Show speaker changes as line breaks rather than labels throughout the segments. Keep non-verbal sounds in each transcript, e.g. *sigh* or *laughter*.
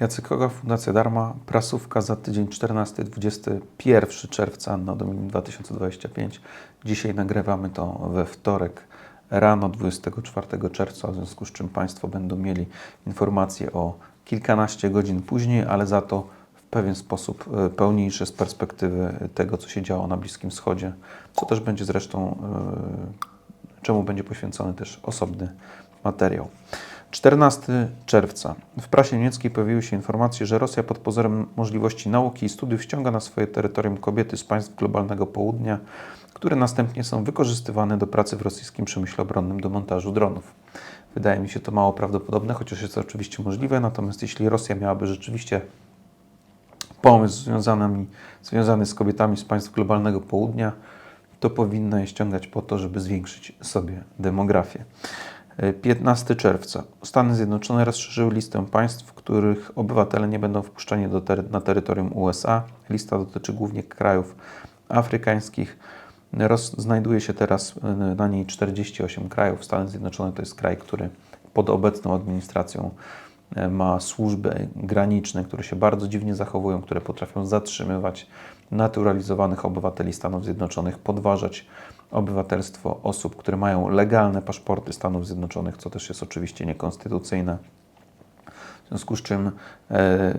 Jacek Koga, Fundacja Darma, prasówka za tydzień 14-21 czerwca no Dominium 2025. Dzisiaj nagrywamy to we wtorek rano 24 czerwca, w związku z czym Państwo będą mieli informacje o kilkanaście godzin później, ale za to w pewien sposób e, pełniejsze z perspektywy tego, co się działo na Bliskim Wschodzie, co też będzie zresztą, e, czemu będzie poświęcony też osobny materiał. 14 czerwca. W prasie niemieckiej pojawiły się informacje, że Rosja pod pozorem możliwości nauki i studiów ściąga na swoje terytorium kobiety z państw globalnego południa, które następnie są wykorzystywane do pracy w rosyjskim przemyśle obronnym do montażu dronów. Wydaje mi się to mało prawdopodobne, chociaż jest to oczywiście możliwe, natomiast jeśli Rosja miałaby rzeczywiście pomysł związany, związany z kobietami z państw globalnego południa, to powinna je ściągać po to, żeby zwiększyć sobie demografię. 15 czerwca. Stany Zjednoczone rozszerzyły listę państw, których obywatele nie będą wpuszczani do tery na terytorium USA. Lista dotyczy głównie krajów afrykańskich. Roz znajduje się teraz e, na niej 48 krajów. Stany Zjednoczone to jest kraj, który pod obecną administracją e, ma służby graniczne, które się bardzo dziwnie zachowują, które potrafią zatrzymywać naturalizowanych obywateli Stanów Zjednoczonych, podważać obywatelstwo osób, które mają legalne paszporty Stanów Zjednoczonych, co też jest oczywiście niekonstytucyjne. W związku z czym e, e,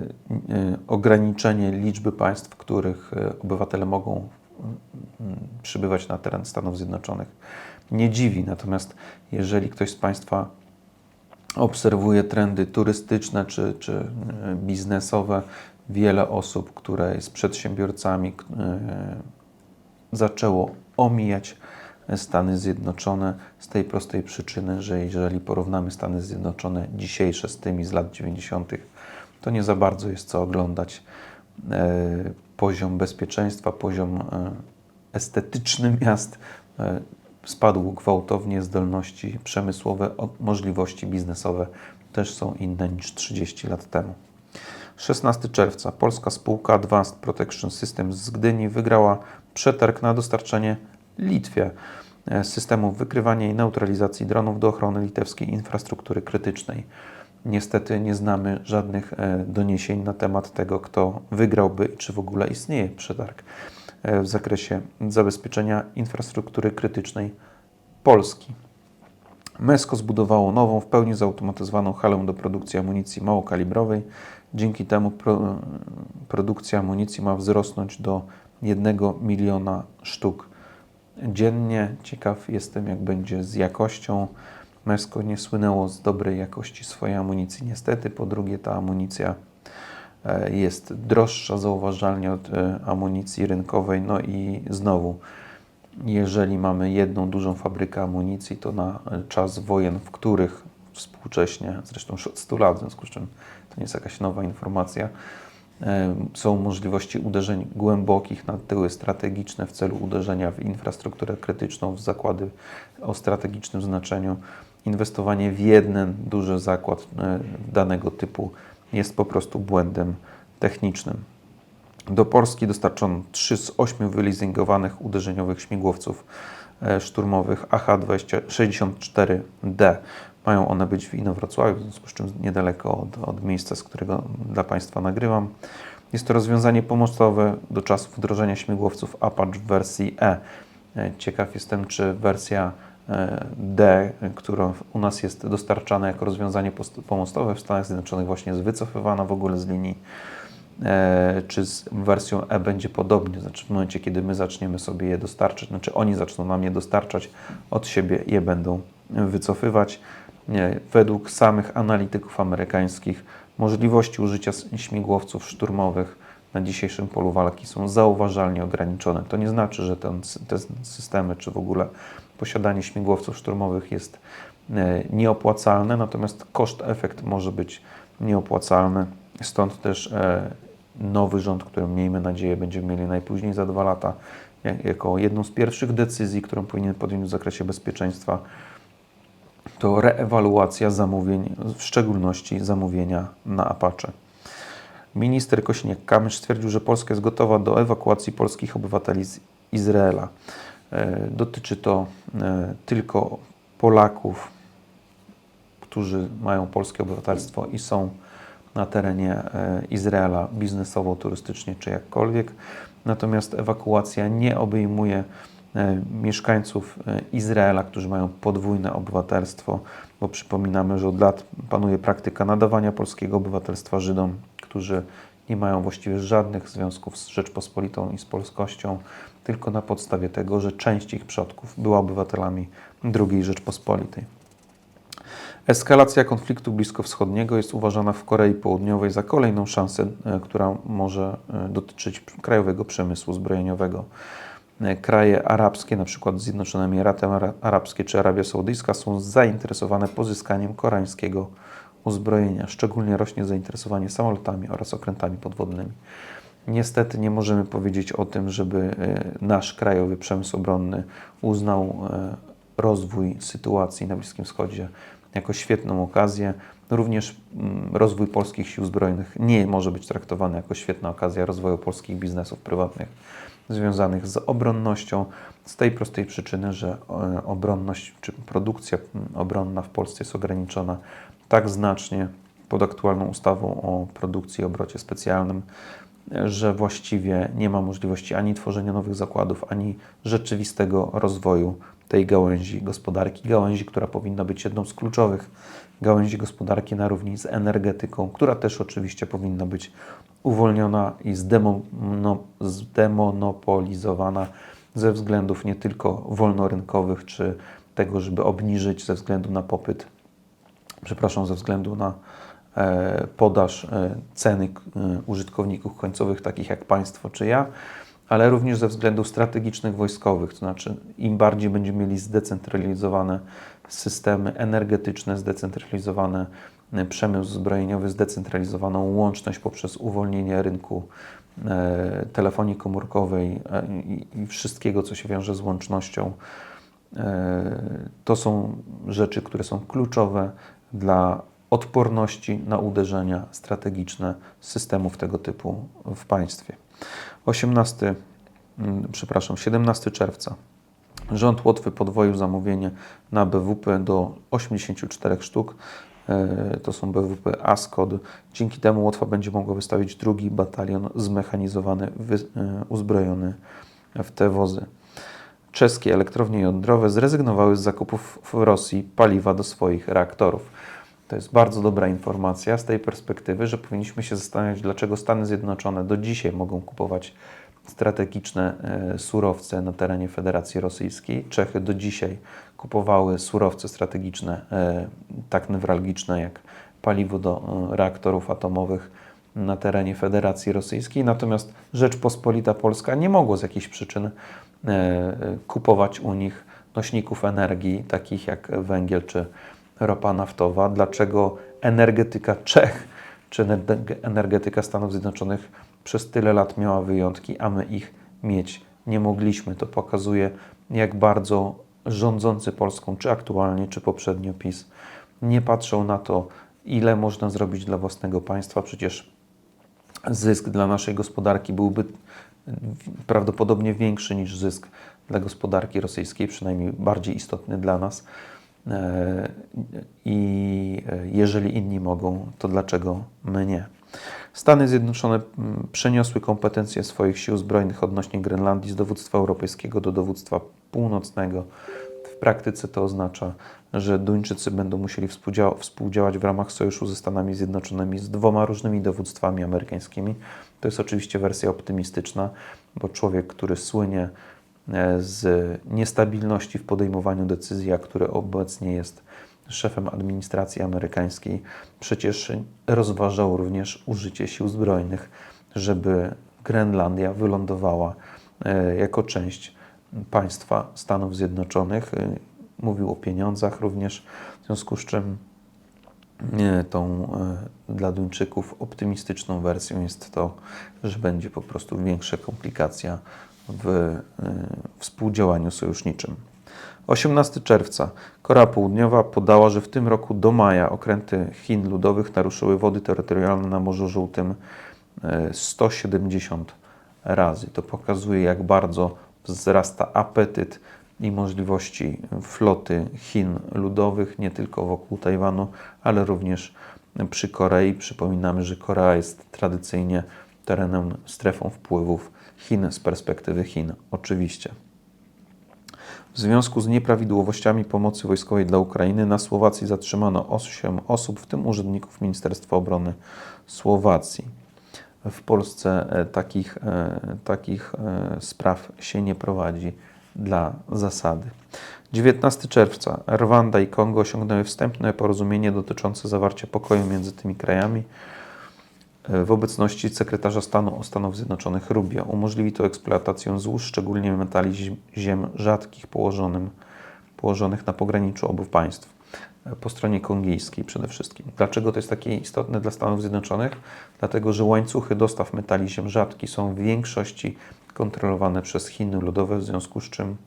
ograniczenie liczby państw, w których e, obywatele mogą przybywać na teren Stanów Zjednoczonych nie dziwi. Natomiast jeżeli ktoś z Państwa obserwuje trendy turystyczne czy, czy e, biznesowe, wiele osób, które jest przedsiębiorcami, e, zaczęło omijać Stany Zjednoczone z tej prostej przyczyny, że jeżeli porównamy Stany Zjednoczone dzisiejsze z tymi z lat 90., to nie za bardzo jest co oglądać. E, poziom bezpieczeństwa, poziom e, estetyczny *laughs* miast e, spadł gwałtownie, zdolności przemysłowe, możliwości biznesowe też są inne niż 30 lat temu. 16 czerwca polska spółka Advanced Protection Systems z Gdyni wygrała przetarg na dostarczenie Litwie e, systemów wykrywania i neutralizacji dronów do ochrony litewskiej infrastruktury krytycznej. Niestety nie znamy żadnych e, doniesień na temat tego, kto wygrałby i czy w ogóle istnieje przetarg e, w zakresie zabezpieczenia infrastruktury krytycznej Polski. Mesko zbudowało nową, w pełni zautomatyzowaną halę do produkcji amunicji małokalibrowej. Dzięki temu pro, produkcja amunicji ma wzrosnąć do 1 miliona sztuk dziennie. Ciekaw jestem, jak będzie z jakością. Mesko nie słynęło z dobrej jakości swojej amunicji, niestety. Po drugie, ta amunicja e, jest droższa zauważalnie od e, amunicji rynkowej. No i znowu, jeżeli mamy jedną dużą fabrykę amunicji, to na czas wojen, w których współcześnie, zresztą już od 100 lat, w związku z czym to nie jest jakaś nowa informacja, są możliwości uderzeń głębokich na tyły strategiczne w celu uderzenia w infrastrukturę krytyczną, w zakłady o strategicznym znaczeniu. Inwestowanie w jeden duży zakład e, danego typu jest po prostu błędem technicznym. Do Polski dostarczono 3 z 8 wyleasingowanych uderzeniowych śmigłowców e, szturmowych AH-64D. Mają one być w Inowrocławiu, w związku z czym niedaleko od, od miejsca, z którego dla Państwa nagrywam. Jest to rozwiązanie pomostowe do czasu wdrożenia śmigłowców Apache w wersji E. e ciekaw jestem, czy wersja e, D, która u nas jest dostarczana jako rozwiązanie pomostowe w Stanach Zjednoczonych, właśnie jest wycofywana w ogóle z linii. E, czy z wersją E będzie podobnie? Znaczy, w momencie, kiedy my zaczniemy sobie je dostarczać, znaczy oni zaczną nam je dostarczać, od siebie je będą wycofywać nie, według samych analityków amerykańskich możliwości użycia śmigłowców szturmowych na dzisiejszym polu walki są zauważalnie ograniczone. To nie znaczy, że ten, te systemy, czy w ogóle posiadanie śmigłowców szturmowych jest e, nieopłacalne, natomiast koszt-efekt może być nieopłacalny. Stąd też e, nowy rząd, który miejmy nadzieję będziemy mieli najpóźniej za dwa lata, jako jedną z pierwszych decyzji, którą powinien podjąć w zakresie bezpieczeństwa, to reewaluacja zamówień, w szczególności zamówienia na Apache. Minister Kośniak-Kamysz stwierdził, że Polska jest gotowa do ewakuacji polskich obywateli z Izraela. E, dotyczy to e, tylko Polaków, którzy mają polskie obywatelstwo i są na terenie e, Izraela biznesowo, turystycznie czy jakkolwiek. Natomiast ewakuacja nie obejmuje mieszkańców e, Izraela, którzy mają podwójne obywatelstwo, bo przypominamy, że od lat panuje praktyka nadawania polskiego obywatelstwa Żydom, którzy nie mają właściwie żadnych związków z Rzeczpospolitą i z polskością, tylko na podstawie tego, że część ich przodków była obywatelami II Rzeczpospolitej. Eskalacja konfliktu bliskowschodniego jest uważana w Korei Południowej za kolejną szansę, e, która może e, dotyczyć krajowego przemysłu zbrojeniowego. E, Kraje arabskie, np. Zjednoczone Emiraty Arabskie czy Arabia Saudyjska, są zainteresowane pozyskaniem koreańskiego uzbrojenia. Szczególnie rośnie zainteresowanie samolotami oraz okrętami podwodnymi. Niestety nie możemy powiedzieć o tym, żeby nasz krajowy przemysł obronny uznał rozwój sytuacji na Bliskim Wschodzie jako świetną okazję. Również mm, rozwój polskich sił zbrojnych nie może być traktowany jako świetna okazja rozwoju polskich biznesów prywatnych związanych z obronnością, z tej prostej przyczyny, że e, obronność czy produkcja obronna w Polsce jest ograniczona tak znacznie pod aktualną ustawą o produkcji i obrocie specjalnym, że właściwie nie ma możliwości ani tworzenia nowych zakładów, ani rzeczywistego rozwoju tej gałęzi gospodarki, gałęzi, która powinna być jedną z kluczowych gałęzi gospodarki na równi z energetyką, która też oczywiście powinna być uwolniona i zdemono, zdemonopolizowana ze względów nie tylko wolnorynkowych, czy tego, żeby obniżyć ze względu na popyt, przepraszam, ze względu na podaż e, ceny e, użytkowników końcowych, takich jak państwo czy ja, ale również ze względów strategicznych wojskowych, to znaczy im bardziej będziemy mieli zdecentralizowane systemy energetyczne, zdecentralizowane e, przemysł zbrojeniowy, zdecentralizowaną łączność poprzez uwolnienie rynku e, telefonii komórkowej e, i wszystkiego, co się wiąże z łącznością. To są rzeczy, które są kluczowe dla odporności na uderzenia strategiczne systemów tego typu w państwie. 18, mm, przepraszam, 17 czerwca rząd Łotwy podwoił zamówienie na BWP do 84 sztuk. E, to są BWP ASKOD. Dzięki temu Łotwa będzie mogła wystawić drugi batalion zmechanizowany, e, uzbrojony w te wozy. Czeskie elektrownie jądrowe zrezygnowały z zakupów w Rosji paliwa do swoich reaktorów. To jest bardzo dobra informacja z tej perspektywy, że powinniśmy się zastanawiać, dlaczego Stany Zjednoczone do dzisiaj mogą kupować strategiczne e, surowce na terenie Federacji Rosyjskiej. Czechy do dzisiaj kupowały surowce strategiczne, e, tak newralgiczne jak paliwo do e, reaktorów atomowych na terenie Federacji Rosyjskiej. Natomiast Rzeczpospolita Polska nie mogła z jakichś przyczyn kupować u nich nośników energii, takich jak węgiel czy ropa naftowa, dlaczego energetyka Czech czy energetyka Stanów Zjednoczonych przez tyle lat miała wyjątki, a my ich mieć nie mogliśmy. To pokazuje, jak bardzo rządzący Polską, czy aktualnie, czy poprzednio PiS, nie patrzą na to, ile można zrobić dla własnego państwa. Przecież zysk dla naszej gospodarki byłby prawdopodobnie większy niż zysk dla gospodarki rosyjskiej, przynajmniej bardziej istotny dla nas. E, I e, jeżeli inni mogą, to dlaczego my nie? Stany Zjednoczone mm, przeniosły kompetencje swoich sił zbrojnych odnośnie Grenlandii z dowództwa europejskiego do dowództwa północnego. W praktyce to oznacza, że Duńczycy będą musieli współdziałać w ramach sojuszu ze Stanami Zjednoczonymi z dwoma różnymi dowództwami amerykańskimi. To jest oczywiście wersja optymistyczna, bo człowiek, który słynie z niestabilności w podejmowaniu decyzji, a który obecnie jest szefem administracji amerykańskiej, przecież rozważał również użycie sił zbrojnych, żeby Grenlandia wylądowała e, jako część państwa Stanów Zjednoczonych. E, mówił o pieniądzach również, w związku z czym tą dla Duńczyków optymistyczną wersją jest to, że będzie po prostu większa komplikacja w y, współdziałaniu sojuszniczym. 18 czerwca Korea Południowa podała, że w tym roku do maja okręty Chin Ludowych naruszyły wody terytorialne na Morzu Żółtym 170 y, razy. To pokazuje, jak bardzo wzrasta apetyt i możliwości floty Chin Ludowych, nie tylko wokół Tajwanu, ale również przy Korei. Przypominamy, że Korea jest tradycyjnie terenem, strefą wpływów Chin z perspektywy Chin, oczywiście. W związku z nieprawidłowościami pomocy wojskowej dla Ukrainy na Słowacji zatrzymano 8 osób, w tym urzędników Ministerstwa Obrony Słowacji. W Polsce e, takich, e, takich e, spraw się nie prowadzi dla zasady. 19 czerwca Rwanda i Kongo osiągnęły wstępne porozumienie dotyczące zawarcia pokoju między tymi krajami w obecności sekretarza stanu Stanów Zjednoczonych Rubio. Umożliwi to eksploatację złóż, szczególnie metali ziem rzadkich położonym, położonych na pograniczu obu państw, po stronie kongijskiej przede wszystkim. Dlaczego to jest takie istotne dla Stanów Zjednoczonych? Dlatego, że łańcuchy dostaw metali ziem rzadkich są w większości kontrolowane przez Chiny Ludowe, w związku z czym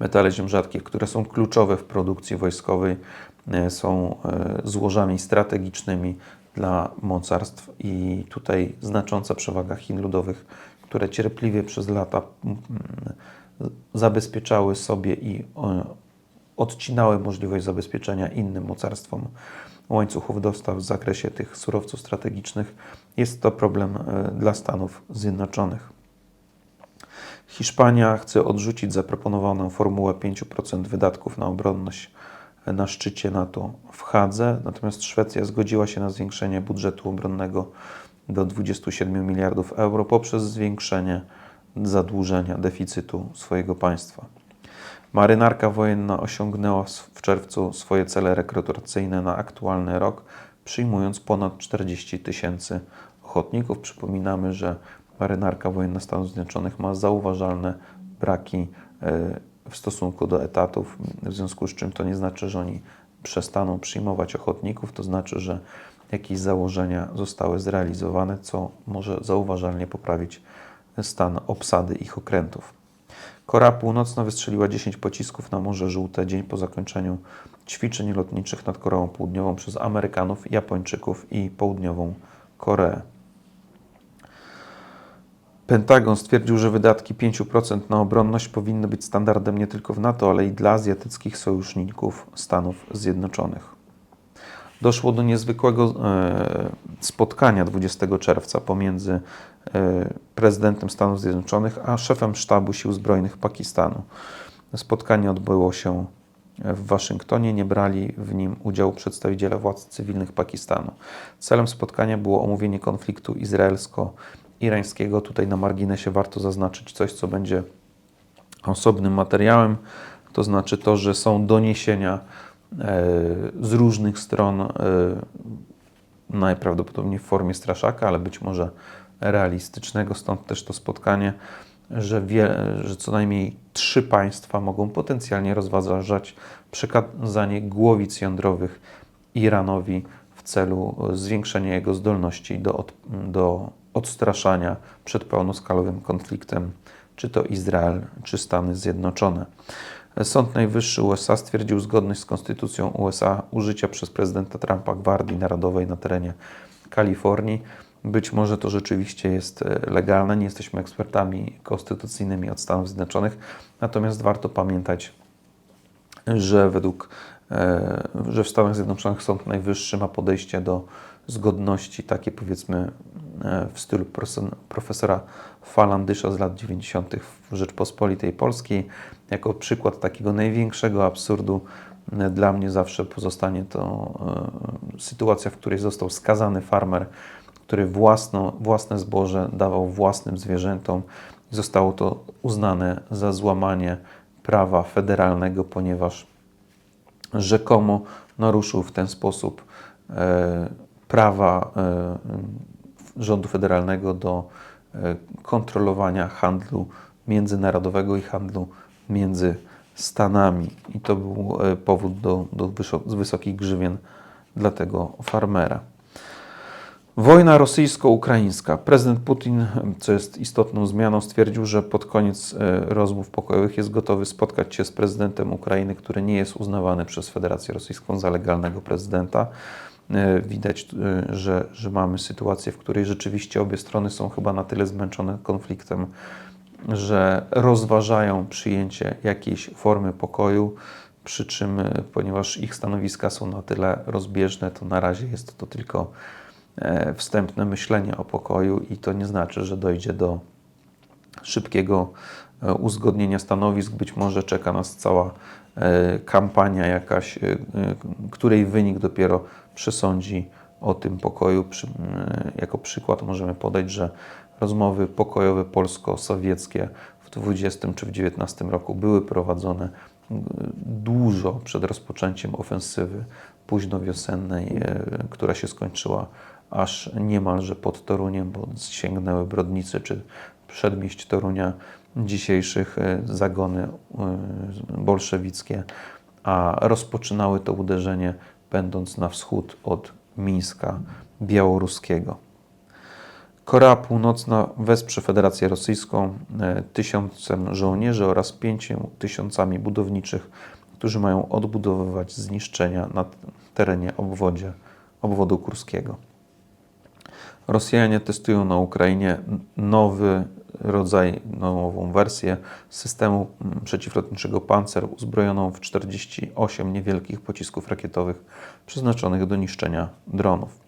metale ziem rzadkich, które są kluczowe w produkcji wojskowej, e, są e, złożami strategicznymi dla mocarstw i tutaj znacząca przewaga Chin Ludowych, które cierpliwie przez lata mm, zabezpieczały sobie i odcinały możliwość zabezpieczenia innym mocarstwom łańcuchów dostaw w zakresie tych surowców strategicznych. Jest to problem e, dla Stanów Zjednoczonych. Hiszpania chce odrzucić zaproponowaną formułę 5% wydatków na obronność na szczycie NATO w Hadze, natomiast Szwecja zgodziła się na zwiększenie budżetu obronnego do 27 miliardów euro poprzez zwiększenie zadłużenia, deficytu swojego państwa. Marynarka wojenna osiągnęła w czerwcu swoje cele rekrutacyjne na aktualny rok, przyjmując ponad 40 tysięcy ochotników. Przypominamy, że marynarka wojenna Stanów Zjednoczonych ma zauważalne braki e, w stosunku do etatów, w związku z czym to nie znaczy, że oni przestaną przyjmować ochotników, to znaczy, że jakieś założenia zostały zrealizowane, co może zauważalnie poprawić stan obsady ich okrętów. Korea Północna wystrzeliła 10 pocisków na Morze Żółte dzień po zakończeniu ćwiczeń lotniczych nad Koreą Południową przez Amerykanów, Japończyków i Południową Koreę. Pentagon stwierdził, że wydatki 5% na obronność powinny być standardem nie tylko w NATO, ale i dla azjatyckich sojuszników Stanów Zjednoczonych. Doszło do niezwykłego e, spotkania 20 czerwca pomiędzy e, prezydentem Stanów Zjednoczonych a szefem sztabu sił zbrojnych Pakistanu. Spotkanie odbyło się w Waszyngtonie. Nie brali w nim udziału przedstawiciele władz cywilnych Pakistanu. Celem spotkania było omówienie konfliktu izraelsko irańskiego. Tutaj na marginesie warto zaznaczyć coś, co będzie osobnym materiałem, to znaczy to, że są doniesienia e, z różnych stron, e, najprawdopodobniej w formie straszaka, ale być może realistycznego, stąd też to spotkanie, że, wie, że co najmniej trzy państwa mogą potencjalnie rozważać przekazanie głowic jądrowych Iranowi w celu zwiększenia jego zdolności do, do odstraszania przed pełnoskalowym konfliktem, czy to Izrael, czy Stany Zjednoczone. Sąd Najwyższy USA stwierdził zgodność z konstytucją USA użycia przez prezydenta Trumpa Gwardii Narodowej na terenie Kalifornii. Być może to rzeczywiście jest e, legalne, nie jesteśmy ekspertami konstytucyjnymi od Stanów Zjednoczonych, natomiast warto pamiętać, że według e, że w Stanach Zjednoczonych Sąd Najwyższy ma podejście do zgodności takie powiedzmy E, w stylu profesora Falandysza z lat 90. w Rzeczpospolitej Polskiej. Jako przykład takiego największego absurdu e, dla mnie zawsze pozostanie to e, sytuacja, w której został skazany farmer, który własno, własne zboże dawał własnym zwierzętom zostało to uznane za złamanie prawa federalnego, ponieważ rzekomo naruszył w ten sposób prawa rządu federalnego do e, kontrolowania handlu międzynarodowego i handlu między Stanami. I to był e, powód do, do wysokich grzywien dla tego farmera. Wojna rosyjsko-ukraińska. Prezydent Putin, co jest istotną zmianą, stwierdził, że pod koniec e, rozmów pokojowych jest gotowy spotkać się z prezydentem Ukrainy, który nie jest uznawany przez Federację Rosyjską za legalnego prezydenta. E, widać, e, że, że mamy sytuację, w której rzeczywiście obie strony są chyba na tyle zmęczone konfliktem, że rozważają przyjęcie jakiejś formy pokoju. Przy czym, e, ponieważ ich stanowiska są na tyle rozbieżne, to na razie jest to tylko wstępne myślenie o pokoju i to nie znaczy, że dojdzie do szybkiego e, uzgodnienia stanowisk. Być może czeka nas cała e, kampania jakaś, e, której wynik dopiero przesądzi o tym pokoju. Jako przykład możemy podać, że rozmowy pokojowe polsko-sowieckie w 20 czy w 19 roku były prowadzone dużo przed rozpoczęciem ofensywy późnowiosennej, e, która się skończyła aż niemalże pod Toruniem, bo sięgnęły Brodnicy czy przedmieść Torunia, dzisiejszych e, zagony e, bolszewickie, a rozpoczynały to uderzenie będąc na wschód od Mińska Białoruskiego. Korea Północna wesprze Federację Rosyjską e, tysiącem żołnierzy oraz pięciu tysiącami budowniczych, którzy mają odbudowywać zniszczenia na terenie obwodzie, obwodu kurskiego. Rosjanie testują na Ukrainie nowy rodzaj, nową wersję systemu mm, przeciwlotniczego Panzer uzbrojoną w 48 niewielkich pocisków rakietowych przeznaczonych do niszczenia dronów.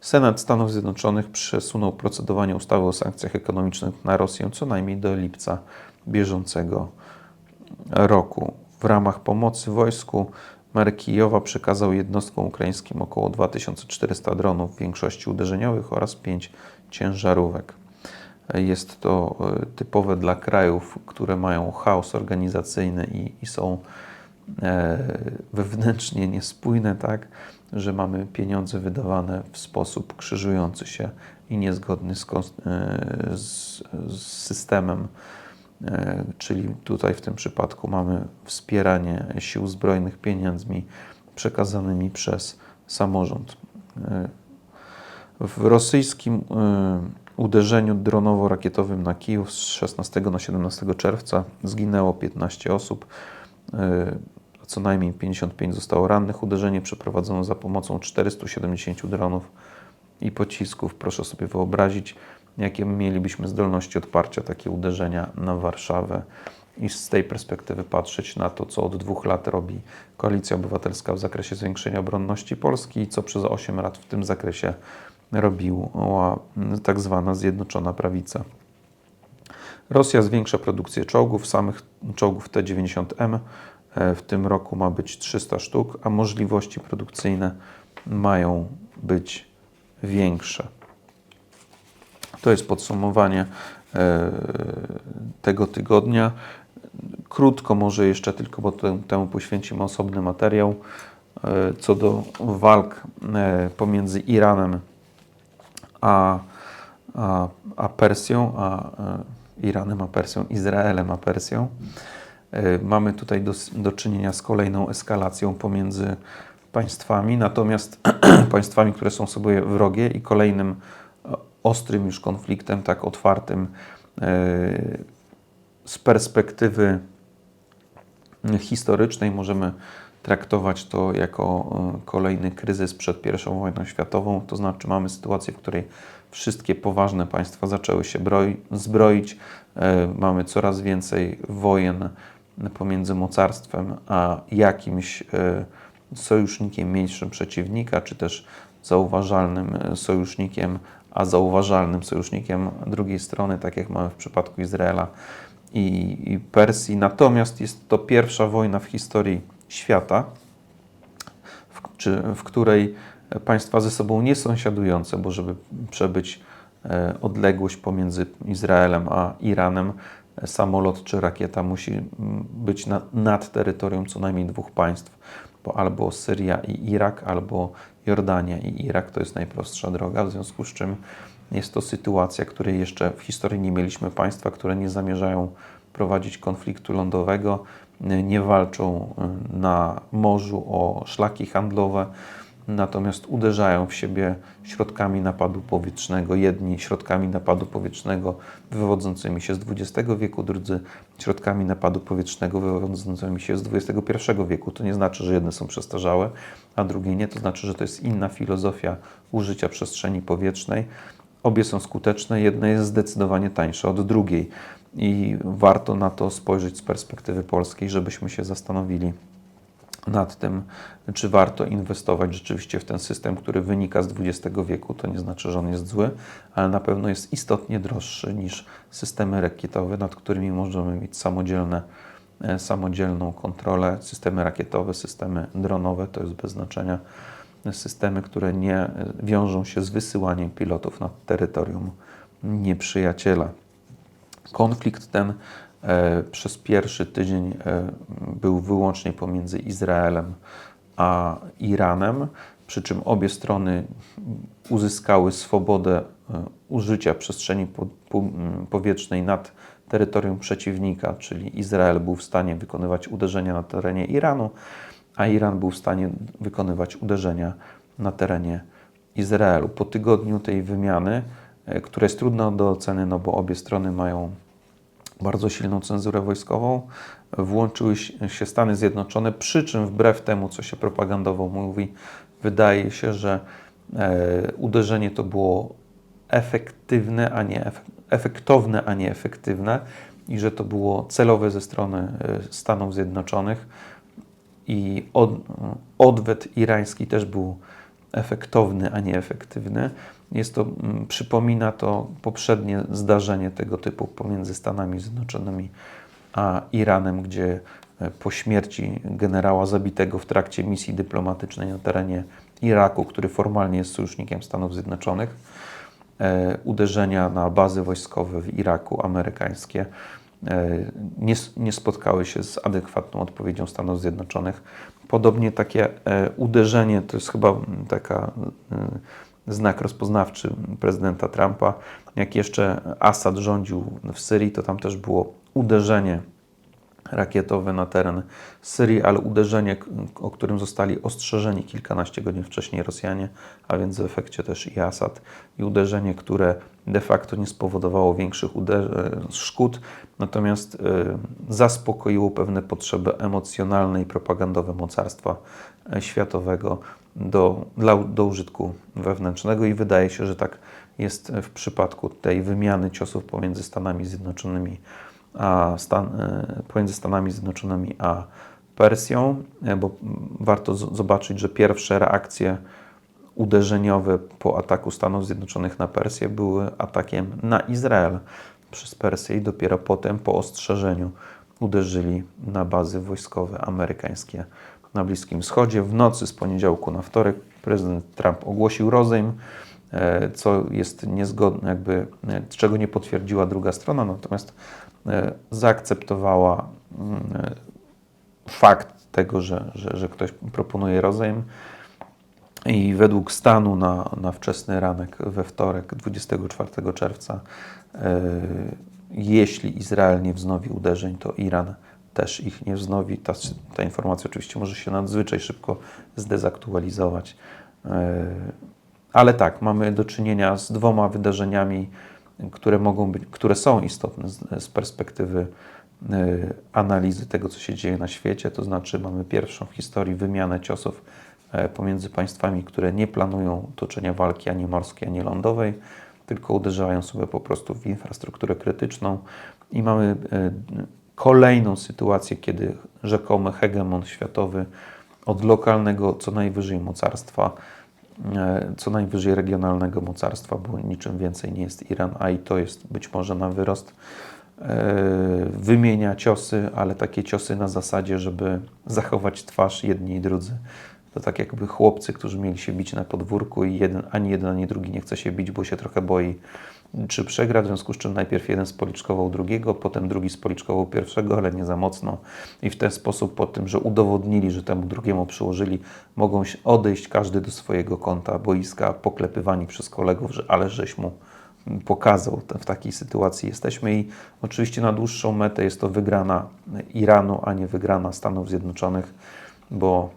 Senat Stanów Zjednoczonych przesunął procedowanie ustawy o sankcjach ekonomicznych na Rosję co najmniej do lipca bieżącego roku. W ramach pomocy wojsku mer Kijowa przekazał jednostkom ukraińskim około 2400 dronów, w większości uderzeniowych oraz 5 ciężarówek. Jest to e, typowe dla krajów, które mają chaos organizacyjny i, i są e, wewnętrznie niespójne, tak, że mamy pieniądze wydawane w sposób krzyżujący się i niezgodny z, e, z, z systemem. E, Czyli tutaj w tym przypadku mamy wspieranie sił zbrojnych pieniędzmi przekazanymi przez samorząd. E, W rosyjskim e, uderzeniu dronowo-rakietowym na Kijów z 16 na 17 czerwca zginęło 15 osób, co najmniej 55 zostało rannych. Uderzenie przeprowadzono za pomocą 470 dronów i pocisków. Proszę sobie wyobrazić, jakie mielibyśmy zdolności odparcia takie uderzenia na Warszawę i z tej perspektywy patrzeć na to, co od dwóch lat robi Koalicja Obywatelska w zakresie zwiększenia obronności Polski i co przez 8 lat w tym zakresie robiła tak zwana Zjednoczona Prawica. Rosja zwiększa produkcję czołgów, samych czołgów T-90M. E, W tym roku ma być 300 sztuk, a możliwości produkcyjne mają być większe. To jest podsumowanie e, tego tygodnia. Krótko może jeszcze tylko, bo te- temu poświęcimy osobny materiał, e, co do walk e, pomiędzy Iranem a, a, a Persją, a Iranem a Persją, Izraelem a Persją. Mamy tutaj do, do czynienia z kolejną eskalacją pomiędzy państwami, natomiast *clears throat* państwami, które są sobie wrogie i kolejnym ostrym już konfliktem, tak otwartym e, z perspektywy historycznej możemy traktować to jako e, kolejny kryzys przed I wojną światową. To znaczy mamy sytuację, w której wszystkie poważne państwa zaczęły się broi, zbroić. E, Mamy coraz więcej wojen pomiędzy mocarstwem a jakimś sojusznikiem mniejszym przeciwnika, czy też zauważalnym sojusznikiem, a zauważalnym sojusznikiem drugiej strony, tak jak mamy w przypadku Izraela i, i Persji. Natomiast jest to pierwsza wojna w historii świata, w, czy, w której państwa ze sobą nie sąsiadujące, bo żeby przebyć e, odległość pomiędzy Izraelem a Iranem, samolot czy rakieta musi być na, nad terytorium co najmniej dwóch państw, bo albo Syria i Irak, albo Jordania i Irak to jest najprostsza droga, w związku z czym jest to sytuacja, której jeszcze w historii nie mieliśmy państwa, które nie zamierzają prowadzić konfliktu lądowego, nie walczą y, na morzu o szlaki handlowe, natomiast uderzają w siebie środkami napadu powietrznego. Jedni środkami napadu powietrznego wywodzącymi się z XX wieku, drudzy środkami napadu powietrznego wywodzącymi się z XXI wieku. To nie znaczy, że jedne są przestarzałe, a drugie nie. To znaczy, że to jest inna filozofia użycia przestrzeni powietrznej. Obie są skuteczne, jedna jest zdecydowanie tańsza od drugiej i warto na to spojrzeć z perspektywy polskiej, żebyśmy się zastanowili, nad tym, czy warto inwestować rzeczywiście w ten system, który wynika z XX wieku. To nie znaczy, że on jest zły, ale na pewno jest istotnie droższy niż systemy rakietowe, nad którymi możemy mieć samodzielne, e, samodzielną kontrolę. Systemy rakietowe, systemy dronowe to jest bez znaczenia. Systemy, które nie e, wiążą się z wysyłaniem pilotów nad terytorium nieprzyjaciela. Konflikt ten przez pierwszy tydzień e, był wyłącznie pomiędzy Izraelem a Iranem, przy czym obie strony uzyskały swobodę e, użycia przestrzeni powietrznej nad terytorium przeciwnika, czyli Izrael był w stanie wykonywać uderzenia na terenie Iranu, a Iran był w stanie wykonywać uderzenia na terenie Izraelu. Po tygodniu tej wymiany, e, która jest trudna do oceny, no bo obie strony mają bardzo silną cenzurę wojskową, włączyły się Stany Zjednoczone, przy czym wbrew temu, co się propagandowo mówi, wydaje się, że e, uderzenie to było efektywne, a nie efek efektowne, a nie efektywne i że to było celowe ze strony e, Stanów Zjednoczonych i od, odwet irański też był efektowny, a nie efektywny. Jest to, mm, przypomina to poprzednie zdarzenie tego typu pomiędzy Stanami Zjednoczonymi a Iranem, gdzie e, po śmierci generała zabitego w trakcie misji dyplomatycznej na terenie Iraku, który formalnie jest sojusznikiem Stanów Zjednoczonych, e, uderzenia na bazy wojskowe w Iraku amerykańskie e, nie, nie spotkały się z adekwatną odpowiedzią Stanów Zjednoczonych. Podobnie takie uderzenie, to jest chyba taka znak rozpoznawczy prezydenta Trumpa. Jak jeszcze Assad rządził w Syrii, to tam też było uderzenie rakietowe na teren Syrii, ale uderzenie, o którym zostali ostrzeżeni kilkanaście godzin wcześniej Rosjanie, a więc w efekcie też i Assad, i uderzenie, które de facto nie spowodowało większych szkód, natomiast y, zaspokoiło pewne potrzeby emocjonalne i propagandowe mocarstwa e, światowego do, dla, do użytku wewnętrznego i wydaje się, że tak jest w przypadku tej wymiany ciosów pomiędzy Stanami Zjednoczonymi a Stan, e, pomiędzy Stanami Zjednoczonymi a Persją, e, bo warto zobaczyć, że pierwsze reakcje uderzeniowe po ataku Stanów Zjednoczonych na Persję były atakiem na Izrael przez Persję i dopiero potem po ostrzeżeniu uderzyli na bazy wojskowe amerykańskie na Bliskim Wschodzie. W nocy z poniedziałku na wtorek prezydent Trump ogłosił rozejm, e, co jest niezgodne, jakby, czego nie potwierdziła druga strona, natomiast E, zaakceptowała mm, fakt tego, że, że, że ktoś proponuje rozejm. I według stanu na, na wczesny ranek we wtorek, 24 czerwca, e, jeśli Izrael nie wznowi uderzeń, to Iran też ich nie wznowi. Ta, ta informacja oczywiście może się nadzwyczaj szybko zdezaktualizować. E, ale tak, mamy do czynienia z dwoma wydarzeniami które mogą być, które są istotne z, z perspektywy y, analizy tego, co się dzieje na świecie. To znaczy, mamy pierwszą w historii wymianę ciosów e, pomiędzy państwami, które nie planują toczenia walki ani morskiej, ani lądowej, tylko uderzają sobie po prostu w infrastrukturę krytyczną. I mamy e, kolejną sytuację, kiedy rzekomy hegemon światowy od lokalnego co najwyżej mocarstwa E, co najwyżej regionalnego mocarstwa, bo niczym więcej nie jest Iran, a i to jest być może na wyrost. E, wymienia ciosy, ale takie ciosy na zasadzie, żeby zachować twarz jedni i drudzy. To tak jakby chłopcy, którzy mieli się bić na podwórku i jeden, ani jeden, ani drugi nie chce się bić, bo się trochę boi czy przegra, w związku z czym najpierw jeden spoliczkował drugiego, potem drugi spoliczkował pierwszego, ale nie za mocno. I w ten sposób, po tym, że udowodnili, że temu drugiemu przyłożyli, mogą odejść każdy do swojego kąta boiska, poklepywani przez kolegów, że ale żeś mu pokazał. W takiej sytuacji jesteśmy i oczywiście na dłuższą metę jest to wygrana Iranu, a nie wygrana Stanów Zjednoczonych, bo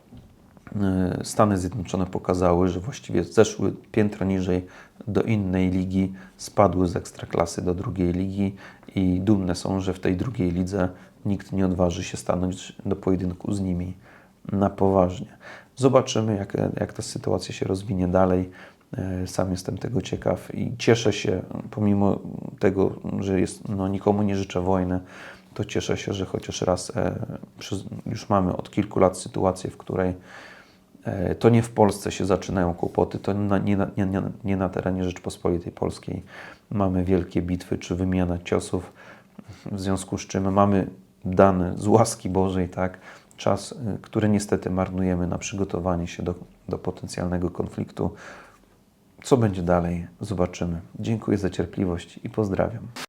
y, Stany Zjednoczone pokazały, że właściwie zeszły piętro niżej do innej ligi, spadły z ekstraklasy do drugiej ligi i dumne są, że w tej drugiej lidze nikt nie odważy się stanąć do pojedynku z nimi na poważnie. Zobaczymy, jak, jak ta sytuacja się rozwinie dalej. E, sam jestem tego ciekaw i cieszę się, pomimo tego, że jest, no, nikomu nie życzę wojny, to cieszę się, że chociaż raz e, już mamy od kilku lat sytuację, w której to nie w Polsce się zaczynają kłopoty, to na, nie, nie, nie, na terenie Rzeczpospolitej Polskiej mamy wielkie bitwy czy wymiana ciosów, w związku z czym mamy dany z łaski Bożej, tak, czas, y, który niestety marnujemy na przygotowanie się do, do potencjalnego konfliktu. Co będzie dalej, zobaczymy. Dziękuję za cierpliwość i pozdrawiam.